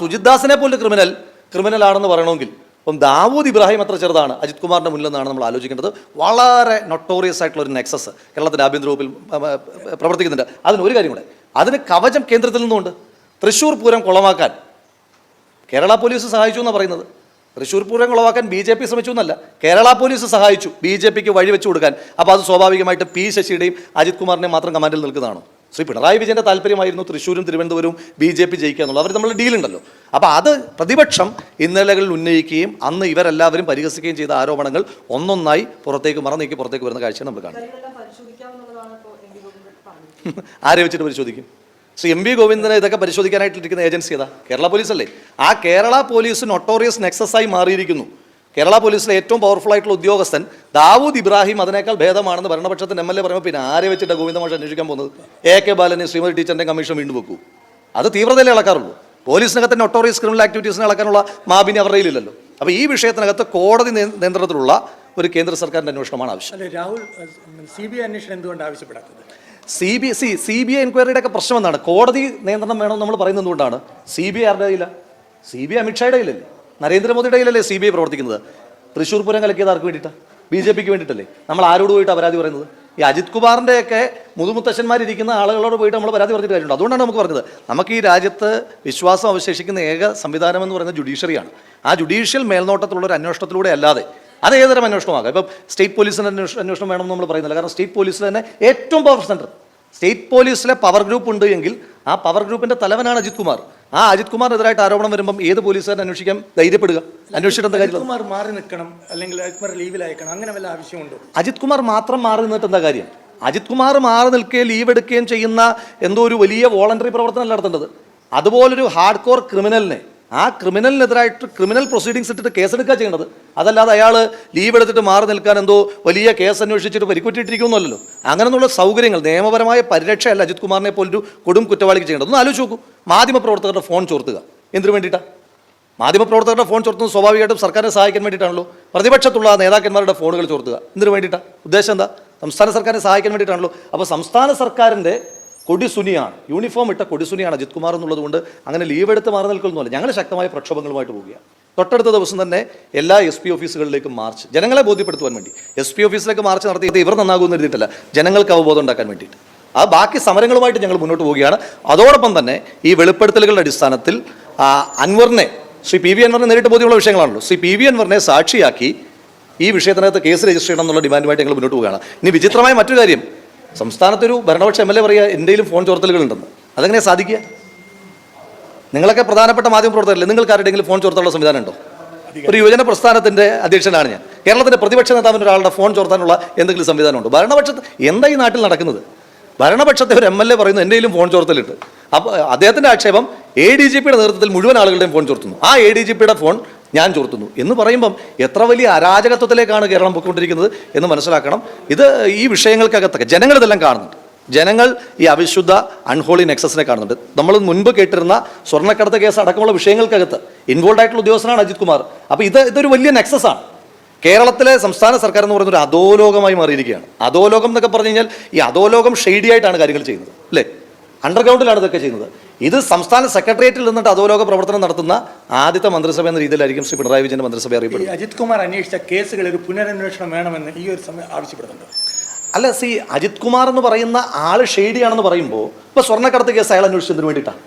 സുജിത് ദാസിനെ പോലെ criminal criminal ആണെന്ന് പറയണമെങ്കിൽ. ഇപ്പം ദാവൂദ് ഇബ്രാഹിം അത്ര ചെറുതാണ്. അജിത് കുമാറിന്റെ മുന്നിലെന്നാണ് നമ്മൾ ആലോചിക്കേണ്ടത്. വളരെ നൊട്ടോറിയസ് ആയിട്ടുള്ള ഒരു നെക്സസ് കേരളത്തിന്റെ ആഭ്യന്തര വകുപ്പിൽ പ്രവർത്തിക്കുന്നുണ്ട്. അതിന് ഒരു കാര്യം കൂടെ. അതിന് കവചം കേന്ദ്രത്തിൽ നിന്നുമുണ്ട്. തൃശ്ശൂർ പൂരം കുളമാക്കാൻ. കേരള പോലീസ് സഹായിച്ചു എന്നാണ് പറയുന്നത്. തൃശ്ശൂർ പൂരം കുളമാക്കാൻ ബി ജെ പി ശ്രമിച്ചു എന്നല്ല. കേരള പോലീസ് സഹായിച്ചു. ബി ജെ പിക്ക് വഴിവെച്ചു കൊടുക്കാൻ. അപ്പോൾ അത് സ്വാഭാവികമായിട്ട് പി ശശിയുടെയും അജിത് കുമാറിനെയും മാത്രം കമാൻഡിൽ നിൽക്കുന്നതാണോ? ശ്രീ പിണറായി വിജയന്റെ താല്പര്യമായിരുന്നു തൃശ്ശൂരും തിരുവനന്തപുരവും ബി ജെ പി ജയിക്കുക എന്നുള്ളത്. അവർ നമ്മൾ ഡീലുണ്ടല്ലോ. അപ്പോൾ അത് പ്രതിപക്ഷം ഇന്നലകളിൽ ഉന്നയിക്കുകയും അന്ന് ഇവരെല്ലാവരും പരിഹസിക്കുകയും ചെയ്ത ആരോപണങ്ങൾ ഒന്നൊന്നായി പുറത്തേക്ക് മറന്നേക്ക് പുറത്തേക്ക് വരുന്ന കാഴ്ചയാണ് നമ്മൾ പി ആരെ വെച്ചിട്ട് പരിശോധിക്കും? ശ്രീ എം വി ഗോവിന്ദനെ ഇതൊക്കെ പരിശോധിക്കാനായിട്ടിരിക്കുന്ന ഏജൻസി ഏതാ? കേരള പോലീസ് അല്ലേ ആ കേരള പോലീസ് നൊട്ടോറിയസ് നെക്സസ് ആയി മാറിയിരിക്കുന്നു. കേരള പോലീസിലെ ഏറ്റവും പവർഫുൾ ആയിട്ടുള്ള ഉദ്യോഗസ്ഥൻ ദാവൂദ് ഇബ്രാഹിം അതിനേക്കാൾ ഭേദമാണെന്ന് ഭരണപക്ഷത്തിന് എം എൽ എ പറയുമ്പോൾ പിന്നെ ആരെ വെച്ചിട്ട് ഗോവിന്ദ മാഷ് അന്വേഷിക്കാൻ പോകുന്നത്? എ കെ ബാലനെ ശ്രീമതി ടീച്ചറിന്റെ കമ്മീഷൻ വീണ്ടും വെക്കൂ. അത് തീവ്രതയിലേ ഇളക്കാറുള്ളൂ. പോലീസിനകത്ത് നൊട്ടോറിയസ് ക്രിമിനൽ ആക്ടിവിറ്റീസിനെ ഇളക്കാനുള്ള മാബിനി അവരുടെ കയ്യിലില്ലല്ലോ. അപ്പോൾ ഈ വിഷയത്തിനകത്ത് കോടതി നിയ- നിയന്ത്രണത്തിലുള്ള ഒരു കേന്ദ്ര സർക്കാരിന്റെ അന്വേഷണമാണ് ആവശ്യം. അല്ലെ രാഹുൽ സി ബി ഐ അന്വേഷണം എന്തുകൊണ്ട് ആവശ്യപ്പെടാത്തത്? C B C C B I എൻക്വയറിയുടെ ഒക്കെ പ്രശ്നം എന്താണ്? കോടതി നിയന്ത്രണം വേണമെന്ന് നമ്മൾ പറയുന്നത് എന്തുകൊണ്ടാണ്? സി ബി ഐ ആരുടെ കയ്യില്ല സി ബി ഐ അമിത്ഷായുടെ കയ്യിലല്ലേ? നരേന്ദ്രമോദിയുടെ കയ്യിലല്ലേ സി ബി ഐ പ്രവർത്തിക്കുന്നത്? തൃശ്ശൂർ പൂരം കലക്കിയത് ആർക്ക് വേണ്ടിയിട്ടാണ് ബി ജെ പിക്ക് വേണ്ടിയിട്ടല്ലേ? നമ്മൾ ആരോട് പോയിട്ട് പരാതി പറയുന്നത്? ഈ അജിത് കുമാറിന്റെ ഒക്കെ മുതുമുത്തശ്ശന്മാരിരിക്കുന്ന ആളുകളോട് പോയിട്ട് നമ്മൾ പരാതി പറഞ്ഞിട്ട് കാര്യമുണ്ട്. അതുകൊണ്ടാണ് നമുക്ക് പറഞ്ഞത്. നമുക്ക് ഈ രാജ്യത്ത് വിശ്വാസം അവശേഷിക്കുന്ന ഏക സംവിധാനം എന്ന് പറയുന്നത് ജുഡീഷ്യറിയാണ് ആ ജുഡീഷ്യൽ മേൽനോട്ടത്തിലുള്ള ഒരു അന്വേഷണത്തിലൂടെ അല്ലാതെ അത് ഏതൊരു അന്വേഷണമാകാം? ഇപ്പം സ്റ്റേറ്റ് പോലീസിന്റെ അന്വേഷണം വേണമെന്ന് നമ്മൾ പറയുന്നില്ല. കാരണം സ്റ്റേറ്റ് പോലീസിൽ തന്നെ ഏറ്റവും പവർ സെന്റർ സ്റ്റേറ്റ് പോലീസിലെ പവർ ഗ്രൂപ്പ് ഉണ്ട് എങ്കിൽ ആ പവർ ഗ്രൂപ്പിന്റെ തലവനാണ് അജിത് കുമാർ. ആ അജിത് കുമാറിനെതിരായിട്ട് ആരോപണം വരുമ്പോൾ ഏത് പോലീസുകാരൻ അന്വേഷിക്കാൻ ധൈര്യപ്പെടുക? അന്വേഷിച്ചിട്ട് എന്താ കാര്യം? കുമാർ മാറി നിൽക്കണം അല്ലെങ്കിൽ അജിത് കുമാർ ലീവിൽ അയക്കണം അങ്ങനെ വല്ല ആവശ്യമുണ്ടോ? അജിത് കുമാർ മാത്രം മാറി നിന്നിട്ട് എന്താ കാര്യം? അജിത് കുമാർ മാറി നിൽക്കുകയും ലീവ് എടുക്കുകയും ചെയ്യുന്ന എന്തോ ഒരു വലിയ വോളണ്ടറി പ്രവർത്തനം നടത്തേണ്ടത്. അതുപോലൊരു ഹാർഡ് കോർ ക്രിമിനലിനെ ആ ക്രിമിനലിനെതിരായിട്ട് ക്രിമിനൽ പ്രൊസീഡിങ്സ് ഇട്ടിട്ട് കേസെടുക്കുക ചെയ്യേണ്ടത് അതല്ലാതെ അയാൾ ലീവ് എടുത്തിട്ട് മാറി നിൽക്കാൻ എന്തോ വലിയ കേസ് അന്വേഷിച്ചിട്ട് പരിക്കുറ്റിട്ടിരിക്കുമെന്നല്ലോ. അങ്ങനെയുള്ള സൗകര്യങ്ങൾ നിയമപരമായ പരിരക്ഷയല്ല അജിത് കുമാറിനെ പോലൊരു കൊടും കുറ്റവാളിക്ക് ചെയ്യേണ്ടത്. ഒന്ന് ആലോചിച്ച് നോക്കൂ. മാധ്യമപ്രവർത്തകരുടെ ഫോൺ ചോർത്തുക. എന്തിനു വേണ്ടിയിട്ടാണ് മാധ്യമപ്രവർത്തകരുടെ ഫോൺ ചോർത്തുന്നത് സ്വാഭാവികമായിട്ടും സർക്കാരിനെ സഹായിക്കാൻ വേണ്ടിയിട്ടാണല്ലോ. പ്രതിപക്ഷത്തുള്ള നേതാക്കന്മാരുടെ ഫോണുകൾ ചോർത്തുക. എന്തിനു വേണ്ടിയിട്ടാണ് ഉദ്ദേശം എന്താ? സംസ്ഥാന സർക്കാരിനെ സഹായിക്കാൻ വേണ്ടിയിട്ടാണല്ലോ. അപ്പോൾ സംസ്ഥാന സർക്കാരിന്റെ കൊടിസുനിയാണ്. യൂണിഫോം ഇട്ട കൊടിസുനിയാണ് അജിത് കുമാർ എന്നുള്ളത് കൊണ്ട് അങ്ങനെ ലീവ് എടുത്ത് മാറി നിൽക്കുന്നതല്ല. ഞങ്ങൾ ശക്തമായ പ്രക്ഷോഭങ്ങളുമായിട്ട് പോവുകയാണ്. തൊട്ടടുത്ത ദിവസം തന്നെ എല്ലാ എസ് പി ഓഫീസുകളിലേക്കും മാർച്ച് ജനങ്ങളെ ബോധ്യപ്പെടുത്തുവാൻ വേണ്ടി. എസ് പി ഓഫീസിലേക്ക് മാർച്ച് നടത്തിയത് ഇവർ നന്നാകുമെന്ന് എഴുതിയിട്ടില്ല. ജനങ്ങൾക്ക് അവബോധം ഉണ്ടാക്കാൻ വേണ്ടിയിട്ട്. ആ ബാക്കി സമരങ്ങളുമായിട്ട് ഞങ്ങൾ മുന്നോട്ട് പോവുകയാണ്. അതോടൊപ്പം തന്നെ ഈ വെളിപ്പെടുത്തലുകളുടെ അടിസ്ഥാനത്തിൽ അൻവറിനെ ശ്രീ പി വി അൻവറിനെ നേരിട്ട് ബോധ്യമുള്ള വിഷയങ്ങളാണല്ലോ. ശ്രീ പി വി അൻവറിനെ സാക്ഷിയാക്കി ഈ വിഷയത്തിനകത്ത് കേസ് രജിസ്റ്റർ ചെയ്യണം എന്നുള്ള ഡിമാൻഡുമായിട്ട് ഞങ്ങൾ മുന്നോട്ട് പോവുകയാണ്. ഇനി വിചിത്രമായ മറ്റൊരു കാര്യം. സംസ്ഥാനത്തൊരു ഭരണപക്ഷ എം എൽ എ പറയുക എന്റെയിലും ഫോൺ ചോർത്തലുകളുണ്ടെന്ന്. അതെങ്ങനെ സാധിക്കുക? നിങ്ങളൊക്കെ പ്രധാനപ്പെട്ട മാധ്യമ പ്രവർത്തകരല്ലേ? നിങ്ങൾക്ക് ആരുടെയെങ്കിലും ഫോൺ ചോർത്താനുള്ള സംവിധാനം ഉണ്ടോ? ഒരു യുവജന പ്രസ്ഥാനത്തിന്റെ അധ്യക്ഷനാണ് ഞാൻ. കേരളത്തിന്റെ പ്രതിപക്ഷ നേതാവിന് ഒരാളുടെ ഫോൺ ചോർത്താനുള്ള എന്തെങ്കിലും സംവിധാനമുണ്ടോ ഭരണപക്ഷത്ത് എന്താ ഈ നാട്ടിൽ നടക്കുന്നത്? ഭരണപക്ഷത്തെ ഒരു എം എൽ എ പറയുന്നു എന്റെയിലും ഫോൺ ചോർത്തലുണ്ട് അപ്പോൾ അദ്ദേഹത്തിന്റെ ആക്ഷേപം എ ഡി ജി പിയുടെ നേതൃത്വത്തിൽ മുഴുവൻ ആളുകളുടെയും ഫോൺ ചോർത്തുന്നു. ആ എ ഡി ജി പിയുടെ ഫോൺ ഞാൻ ചോർത്തുന്നു എന്ന് പറയുമ്പം എത്ര വലിയ അരാജകത്വത്തിലേക്കാണ് കേരളം പോയിക്കൊണ്ടിരിക്കുന്നത് എന്ന് മനസ്സിലാക്കണം. ഇത് ഈ വിഷയങ്ങൾക്കകത്തൊക്കെ ജനങ്ങൾ ഇതെല്ലാം കാണുന്നുണ്ട്. ജനങ്ങൾ ഈ അവിശുദ്ധ അൺഹോളി നെക്സസിനെ കാണുന്നുണ്ട്. നമ്മൾ മുൻപ് കേട്ടിരുന്ന സ്വർണക്കടത്ത് കേസ് അടക്കമുള്ള വിഷയങ്ങൾക്കകത്ത് ഇൻവോൾവ് ആയിട്ടുള്ള ഉദ്യോഗസ്ഥനാണ് അജിത് കുമാർ. അപ്പോൾ ഇത് ഇതൊരു വലിയ നെക്സസാണ് കേരളത്തിലെ സംസ്ഥാന സർക്കാർ എന്ന് പറയുന്ന ഒരു അധോലോകമായി മാറിയിരിക്കുകയാണ്. അധോലോകം എന്നൊക്കെ പറഞ്ഞു കഴിഞ്ഞാൽ ഈ അധോലോകം ഷെയ്ഡി ആയിട്ടാണ് കാര്യങ്ങൾ ചെയ്യുന്നത്. അല്ലേ? അണ്ടർഗ്രൗണ്ടിലാണ് ഇതൊക്കെ ചെയ്യുന്നത്. ഇത് സംസ്ഥാന സെക്രട്ടേറിയറ്റിൽ നിന്നിട്ട് അധോലോക പ്രവർത്തനം നടത്തുന്ന ആദ്യത്തെ മന്ത്രിസഭ എന്ന രീതിയിലായിരിക്കും ശ്രീ പിണറായി വിജയന്റെ മന്ത്രിസഭ അറിയപ്പെടുന്നത്. അജിത് കുമാർ അന്വേഷിച്ച കേസുകൾ ഒരു പുനരന്വേഷണം വേണമെന്ന് ഈ ഒരു സമയം ആവശ്യപ്പെടുന്നുണ്ട്. അല്ല സി അജിത് കുമാർ എന്ന് പറയുന്ന ആൾ ഷെയ്ഡിയാണെന്ന് പറയുമ്പോൾ ഇപ്പൊ സ്വർണക്കടത്ത് കേസ് അയാൾ അന്വേഷിച്ചതിന് വേണ്ടിയിട്ടാണ്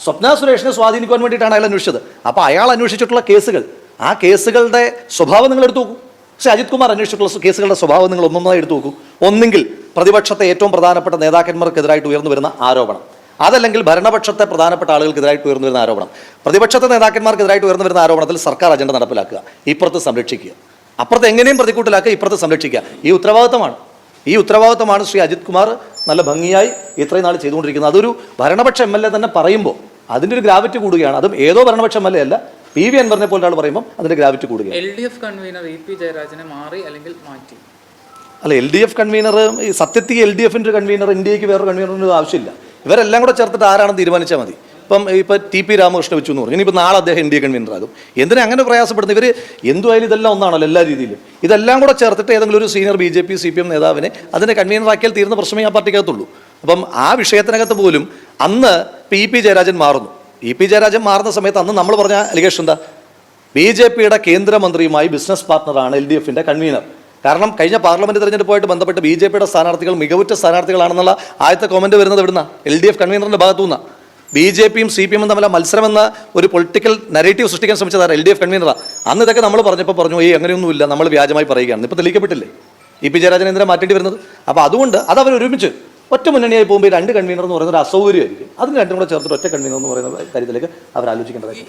സ്വപ്ന സുരേഷിനെ സ്വാധീനിക്കാൻ വേണ്ടിയിട്ടാണ് അയാൾ അന്വേഷിച്ചത്. അപ്പോൾ അയാൾ അന്വേഷിച്ചിട്ടുള്ള കേസുകൾ ആ കേസുകളുടെ സ്വഭാവം നിങ്ങൾ എടുത്തു നോക്കൂ. പക്ഷേ അജിത് കുമാർ അന്വേഷിച്ചിട്ടുള്ള കേസുകളുടെ സ്വഭാവം നിങ്ങൾ ഒന്നൊന്നായി എടുത്തു നോക്കൂ. ഒന്നെങ്കിൽ പ്രതിപക്ഷത്തെ ഏറ്റവും പ്രധാനപ്പെട്ട നേതാക്കന്മാർക്കെതിരായിട്ട് ഉയർന്നു വരുന്ന ആരോപണം. അതല്ലെങ്കിൽ ഭരണപക്ഷത്തെ പ്രധാനപ്പെട്ട ആളുകൾക്കെതിരായിട്ട് ഉയർന്നു വരുന്ന ആരോപണം. പ്രതിപക്ഷത്തെ നേതാക്കന്മാർക്കെതിരായിട്ട് ഉയർന്നു വരുന്ന ആരോപണത്തിൽ സർക്കാർ അജണ്ട നടപ്പിലാക്കുക. ഇപ്പുറത്ത് സംരക്ഷിക്കുക. അപ്പുറത്ത് എങ്ങനെയും പ്രതിക്കൂട്ടിലാക്കുക ഇപ്പുറത്ത് സംരക്ഷിക്കുക. ഈ ഉത്തരവാദിത്തമാണ്. ഈ ഉത്തരവാദിത്തമാണ് ശ്രീ അജിത് കുമാർ നല്ല ഭംഗിയായി ഇത്രയും നാൾ ചെയ്തുകൊണ്ടിരിക്കുന്നത്. അതൊരു ഭരണപക്ഷ എം എൽ എ തന്നെ പറയുമ്പോൾ അതിന്റെ ഒരു ഗ്രാവിറ്റി കൂടുകയാണ്. അതും ഏതോ ഭരണപക്ഷ എം എൽ എ അല്ല. പി വി അൻവറിനെ പോലെ ഒരാൾ പറയുമ്പോൾ അതിന്റെ ഗ്രാവിറ്റി കൂടുകയാണ്. L D F convener E P ജയരാജനെ മാറി അല്ലെങ്കിൽ മാറ്റി. അല്ല എൽ ഡി എഫ് കൺവീനർ സത്യത്തിൽ എൽ ഡി എഫിന്റെ കൺവീനർ ഇന്ത്യയ്ക്ക് വേറെ കൺവീനറിന്റെ ആവശ്യമില്ല. ഇവരെല്ലാം കൂടെ ചേർത്തിട്ട് ആരാണെന്ന് തീരുമാനിച്ചാൽ മതി. ഇപ്പം ഇപ്പോൾ ടി പി രാമകൃഷ്ണ വെച്ചു എന്ന് പറഞ്ഞു. ഇനിയിപ്പോൾ നാളെ അദ്ദേഹം ഇന്ത്യ കൺവീനർ ആകും. എന്തിനാ അങ്ങനെ പ്രയാസപ്പെടുന്നത്? ഇവർ എന്തുമായാലും ഇതെല്ലാം ഒന്നാണല്ലോ എല്ലാ രീതിയിലും. ഇതെല്ലാം കൂടെ ചേർത്തിട്ട് ഏതെങ്കിലും ഒരു senior B J P C P M നേതാവിനെ അതിനെ കൺവീനറാക്കിയാൽ തീരുന്ന പ്രശ്നമേ ആ പാർട്ടിക്കകത്തുള്ളൂ. അപ്പം ആ വിഷയത്തിനകത്ത് പോലും അന്ന് പി പി ജയരാജൻ മാറുന്നു. ഇ പി ജയരാജൻ മാറുന്ന സമയത്ത് അന്ന് നമ്മൾ പറഞ്ഞ അലിഗേഷൻ എന്താ? ബി ജെ പിയുടെ കേന്ദ്രമന്ത്രിയുമായി ബിസിനസ് പാർട്ണറാണ് എൽ ഡി എഫിന്റെ കൺവീനർ കാരണം കഴിഞ്ഞ പാർലമെന്റ് തെരഞ്ഞെടുപ്പുമായിട്ട് ബന്ധപ്പെട്ട് ബി ജെ പിയുടെ സ്ഥാനാർത്ഥികൾ മികവുറ്റ സ്ഥാനാർത്ഥികളാണെന്നുള്ള ആദ്യത്തെ കോമന്റ് വരുന്നത് എവിടുന്ന? എൽ ഡി എഫ് കൺവീനറിന്റെ ഭാഗത്തു നിന്നാണ് ബി ജെ പിയും സി പി എമ്മും തമ്മിൽ മത്സരം എന്ന ഒരു പൊളിറ്റിക്കൽ നെറേറ്റീവ് സൃഷ്ടിക്കാൻ ശ്രമിച്ചതാണ് എൽ ഡി എഫ് കൺവീനറാണ് അന്ന് ഇതൊക്കെ നമ്മൾ പറഞ്ഞപ്പോൾ പറഞ്ഞു ഏയ് അങ്ങനെയൊന്നുമില്ല നമ്മൾ വ്യാജമായി പറയുകയാണ്. ഇപ്പോൾ തെളിയിക്കപ്പെട്ടില്ലേ? ഇ പി ജയരാജൻ എന്തിനാ മാറ്റേണ്ടി വരുന്നത്? അപ്പോൾ അതുകൊണ്ട് അത് അവർ ഒരുമിച്ച് ഒറ്റ മുന്നണിയായി പോകുമ്പോൾ രണ്ട് കൺവീനർ എന്ന് പറയുന്നത് ഒരു അസൗകര്യമായിരിക്കും. അതിന് രണ്ടും കൂടെ ചേർത്തിട്ട് ഒറ്റ കൺവീനർ എന്ന് പറയുന്ന കാര്യത്തിലേക്ക് അവർ ആലോചിക്കേണ്ടതായിരിക്കും